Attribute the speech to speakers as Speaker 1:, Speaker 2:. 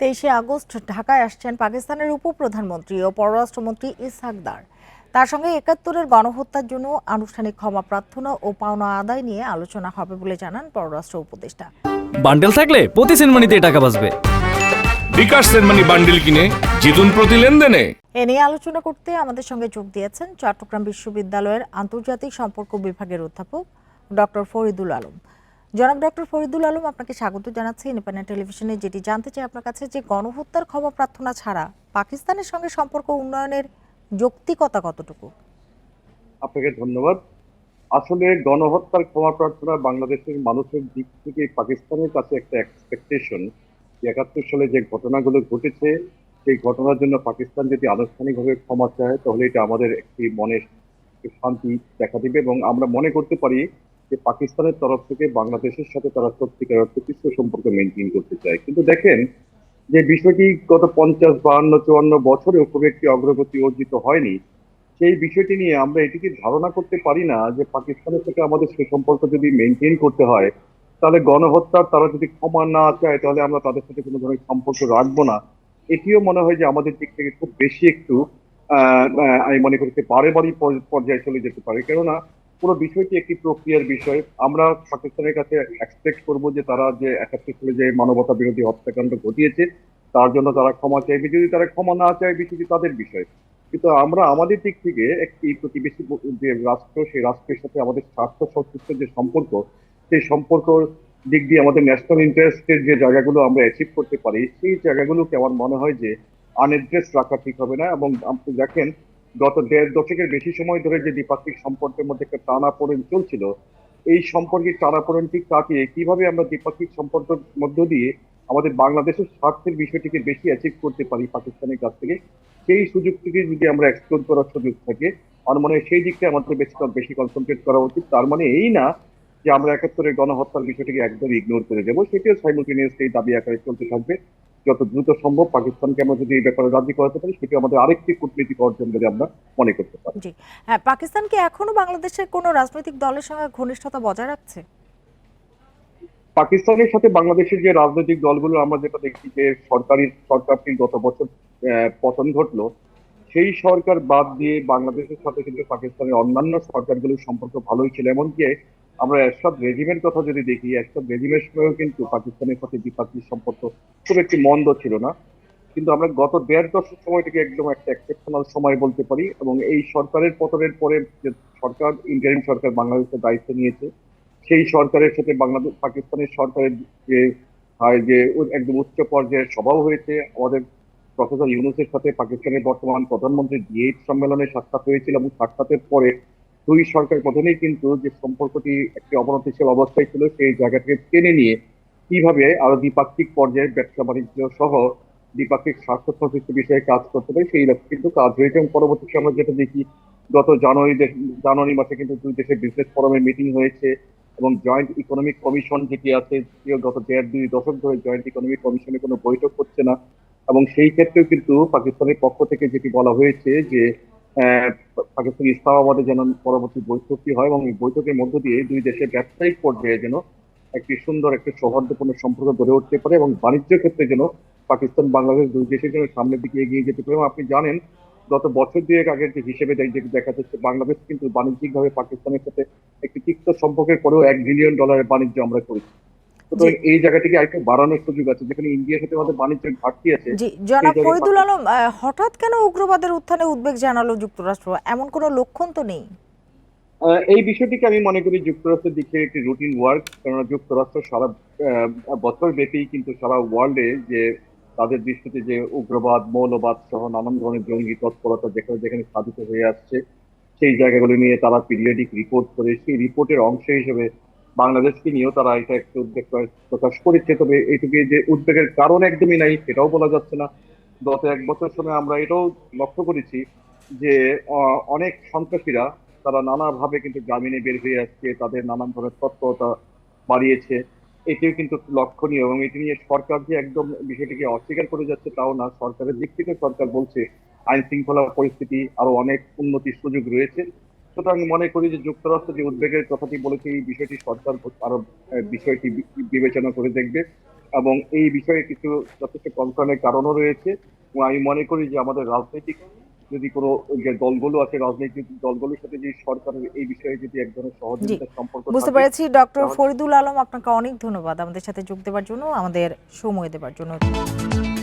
Speaker 1: তেইশে আগস্ট ঢাকায় আসছেন পাকিস্তানের উপপ্রধানমন্ত্রী ও পররাষ্ট্রমন্ত্রী ইসহাকদার তার সঙ্গে একাত্তরের গণহত্যার জন্য আনুষ্ঠানিক ক্ষমা প্রার্থনা ও পাওনা আদায় নিয়ে আলোচনা হবে বলে জানান পররাষ্ট্র উপদেষ্টা
Speaker 2: বান্ডেল থাকলে প্রতি সেনমানিতে টাকা বাঁচবে
Speaker 3: বিকাশ সেনমানি বান্ডেল কিনে জিতুন প্রতি লেনদেনে
Speaker 1: এ নিয়ে আলোচনা করতে আমাদের সঙ্গে যোগ দিয়েছেন চট্টগ্রাম বিশ্ববিদ্যালয়ের আন্তর্জাতিক সম্পর্ক বিভাগের অধ্যাপক ডক্টর ফরিদুল আলম জনাব ডক্টর ফরিদুল আলম আপনাকে স্বাগত জানাচ্ছি ইন্ডিপেন্ডেন্ট টেলিভিশনে যেটি জানতে চাই আপনার কাছে যে গণহত্যার ক্ষমা প্রার্থনা ছাড়া পাকিস্তানের সঙ্গে সম্পর্ক উন্নয়নের যৌক্তিকতা কতটুকু
Speaker 4: আপনাকে ধন্যবাদ আসলে গণহত্যার ক্ষমা প্রার্থনা বাংলাদেশের মানুষের দিক থেকে পাকিস্তানের কাছে একটা এক্সপেকটেশন একাত্তর সালে যে ঘটনাগুলো ঘটেছে সেই ঘটনার জন্য পাকিস্তান যদি আনুষ্ঠানিকভাবে ক্ষমা চায় তাহলে এটা আমাদের একটি মনের শান্তি দেখা দিবে এবং আমরা মনে করতে পারি যে পাকিস্তানের তরফ থেকে বাংলাদেশের সাথে তারা সত্যিকার অর্থে কিছু সম্পর্ক মেনটেন করতে চায় কিন্তু দেখেন যে বিষয়টি গত পঞ্চাশ বাহান্ন চুয়ান্ন বছরেও খুব একটি অগ্রগতি অর্জিত হয়নি সেই বিষয়টি নিয়ে আমরা এটিকে ধারণা করতে পারি না যে পাকিস্তানের সাথে আমাদের সে সম্পর্ক যদি মেনটেন করতে হয় তাহলে গণহত্যার তারা যদি ক্ষমা না চায় তাহলে আমরা তাদের সাথে কোনো ধরনের সম্পর্ক রাখবো না এটিও মনে হয় যে আমাদের দিক থেকে খুব বেশি একটু আমি মনে যে বারে বারই পর্যায়ে চলে যেতে পারে কেননা পুরো বিষয়টি একটি প্রক্রিয়ার বিষয় আমরা পাকিস্তানের কাছে এক্সপেক্ট করব যে তারা যে একাত্তর সালে যে মানবতা বিরোধী হত্যাকাণ্ড ঘটিয়েছে তার জন্য তারা ক্ষমা চাইবে যদি তারা ক্ষমা না চায় বিষয়টি তাদের বিষয় কিন্তু আমরা আমাদের দিক থেকে একটি প্রতিবেশী যে রাষ্ট্র সেই রাষ্ট্রের সাথে আমাদের স্বার্থ সংশ্লিষ্ট যে সম্পর্ক সেই সম্পর্ক দিক দিয়ে আমাদের ন্যাশনাল ইন্টারেস্টের যে জায়গাগুলো আমরা অ্যাচিভ করতে পারি সেই জায়গাগুলোকে আমার মনে হয় যে আনএড্রেস রাখা ঠিক হবে না এবং আপনি দেখেন গত দেড় দশকের বেশি সময় ধরে যে দ্বিপাক্ষিক সম্পর্কের মধ্যে একটা টানাপোড়েন চলছিল এই সম্পর্কের টানাপোড়েনটি কাটিয়ে কিভাবে আমরা দ্বিপাক্ষিক সম্পর্কের মধ্য দিয়ে আমাদের বাংলাদেশের স্বার্থের বিষয়টিকে বেশি অ্যাচিভ করতে পারি পাকিস্তানের কাছ থেকে সেই সুযোগটিকে যদি আমরা এক্সপ্লোর করার সুযোগ থাকে আমার মনে হয় সেই দিকটা আমাদের বেশি বেশি কনসেন্ট্রেট করা উচিত তার মানে এই না যে আমরা একাত্তরের গণহত্যার বিষয়টিকে একদম ইগনোর করে দেবো সেটিও সাইমুলটেনিয়াসলি দাবি আকারে চলতে থাকবে যত দ্রুত সম্ভব পাকিস্তানকে আমরা যদি এই ব্যাপারে রাজি করাতে পারি সেটি আমাদের আরেকটি কূটনৈতিক অর্জন বলে আমরা মনে করতে পারি জি
Speaker 1: হ্যাঁ পাকিস্তান কি এখনো বাংলাদেশের কোনো রাজনৈতিক দলের সঙ্গে ঘনিষ্ঠতা বজায় রাখছে
Speaker 4: পাকিস্তানের সাথে বাংলাদেশের যে রাজনৈতিক দলগুলো আমরা যেটা দেখছি যে সরকারি সরকারটি গত বছর পতন ঘটলো সেই সরকার বাদ দিয়ে বাংলাদেশের সাথে কিন্তু পাকিস্তানের অন্যান্য সরকারগুলোর সম্পর্ক ভালোই ছিল এমনকি আমরা এসব রেজিমের কথা যদি দেখি এসব রেজিমের সময়ও কিন্তু পাকিস্তানের সাথে দ্বিপাক্ষিক সম্পর্ক খুব একটি মন্দ ছিল না কিন্তু আমরা গত দেড় দশক সময়টাকে একদম একটা এক্সেপশনাল সময় বলতে পারি এবং এই সরকারের পতনের পরে যে সরকার ইন্টারিম সরকার বাংলাদেশের দায়িত্ব নিয়েছে সেই সরকারের সাথে বাংলাদেশ পাকিস্তানের সরকারের যে যে একদম উচ্চ পর্যায়ের সভাও হয়েছে আমাদের প্রফেসর ইউনুসের সাথে পাকিস্তানের বর্তমান প্রধানমন্ত্রী জি সম্মেলনে সাক্ষাৎ হয়েছিল এবং সাক্ষাতের পরে দুই সরকার প্রধানই কিন্তু যে সম্পর্কটি একটি অবনতিশীল অবস্থায় ছিল সেই জায়গাটিকে টেনে নিয়ে কিভাবে আরো দ্বিপাক্ষিক পর্যায়ে ব্যবসা বাণিজ্য সহ দ্বিপাক্ষিক স্বার্থ সংশ্লিষ্ট বিষয়ে কাজ করতে পারে সেই লক্ষ্যে কিন্তু কাজ হয়েছে এবং পরবর্তী আমরা যেটা দেখি গত জানুয়ারি জানুয়ারি মাসে কিন্তু দুই দেশের বিজনেস ফোরামের মিটিং হয়েছে এবং জয়েন্ট ইকোনমিক কমিশন যেটি আছে গত দেড় দুই দশক ধরে জয়েন্ট ইকোনমিক কমিশনে কোনো বৈঠক হচ্ছে না এবং সেই ক্ষেত্রেও কিন্তু পাকিস্তানের পক্ষ থেকে যেটি বলা হয়েছে যে পাকিস্তানি ইসলামাবাদে যেন পরবর্তী বৈঠকটি হয় এবং এই বৈঠকের মধ্য দিয়ে দুই দেশের ব্যবসায়িক পর্যায়ে যেন একটি সুন্দর একটি সৌহার্দ্যপূর্ণ সম্পর্ক গড়ে উঠতে পারে এবং বাণিজ্য ক্ষেত্রে যেন পাকিস্তান বাংলাদেশ দুই দেশের জন্য সামনের দিকে এগিয়ে যেতে পারে এবং আপনি জানেন গত বছর দুয়েক আগের যে হিসেবে দেখা যাচ্ছে বাংলাদেশ কিন্তু বাণিজ্যিকভাবে পাকিস্তানের সাথে একটি তিক্ত সম্পর্কের পরেও এক বিলিয়ন ডলারের বাণিজ্য আমরা করেছি এই জায়গা থেকে আরেকটু বাড়ানোর সুযোগ আছে যেখানে ইন্ডিয়ার সাথে আমাদের বাণিজ্যের ঘাটতি আছে জি
Speaker 1: জনাব ফরিদুল আলম হঠাৎ কেন উগ্রবাদের উত্থানে উদ্বেগ জানালো যুক্তরাষ্ট্র এমন কোনো লক্ষণ তো নেই
Speaker 4: এই বিষয়টিকে আমি মনে করি যুক্তরাষ্ট্রের একটি রুটিন ওয়ার্ক যুক্তরাষ্ট্র সারা বছর ব্যাপী কিন্তু সারা ওয়ার্ল্ডে যে তাদের দৃষ্টিতে যে উগ্রবাদ মৌলবাদ সহ নানান ধরনের জঙ্গি তৎপরতা যেখানে যেখানে সাধিত হয়ে আসছে সেই জায়গাগুলো নিয়ে তারা পিরিয়ডিক রিপোর্ট করে সেই রিপোর্টের অংশ হিসেবে বাংলাদেশকে নিয়েও তারা এটা একটু উদ্বেগ প্রকাশ করেছে তবে এটুকু যে উদ্বেগের কারণ একদমই নাই সেটাও বলা যাচ্ছে না গত এক বছর সময় আমরা এটাও লক্ষ্য করেছি যে অনেক সন্ত্রাসীরা তারা নানাভাবে কিন্তু গ্রামীণে বের হয়ে আসছে তাদের নানান ধরনের তৎপরতা বাড়িয়েছে এটিও কিন্তু লক্ষণীয় এবং এটি নিয়ে সরকার যে একদম বিষয়টিকে অস্বীকার করে যাচ্ছে তাও না সরকারের দিক থেকে সরকার বলছে আইন শৃঙ্খলা পরিস্থিতি আরো অনেক উন্নতির সুযোগ রয়েছে সুতরাং মনে করি যে যুক্তরাষ্ট্র যে উদ্বেগের কথাটি বলেছে এই বিষয়টি সরকার আরো বিষয়টি বিবেচনা করে দেখবে এবং এই বিষয়ে কিছু যথেষ্ট কনসার্নের কারণও রয়েছে এবং আমি মনে করি যে আমাদের রাজনৈতিক যদি কোনো যে দলগুলো আছে রাজনৈতিক দলগুলোর সাথে যে সরকারের এই বিষয়ে যদি এক ধরনের সহযোগিতা সম্পর্ক
Speaker 1: বুঝতে পেরেছি ডক্টর ফরিদুল আলম আপনাকে অনেক ধন্যবাদ আমাদের সাথে যোগ দেওয়ার জন্য আমাদের সময় দেওয়ার জন্য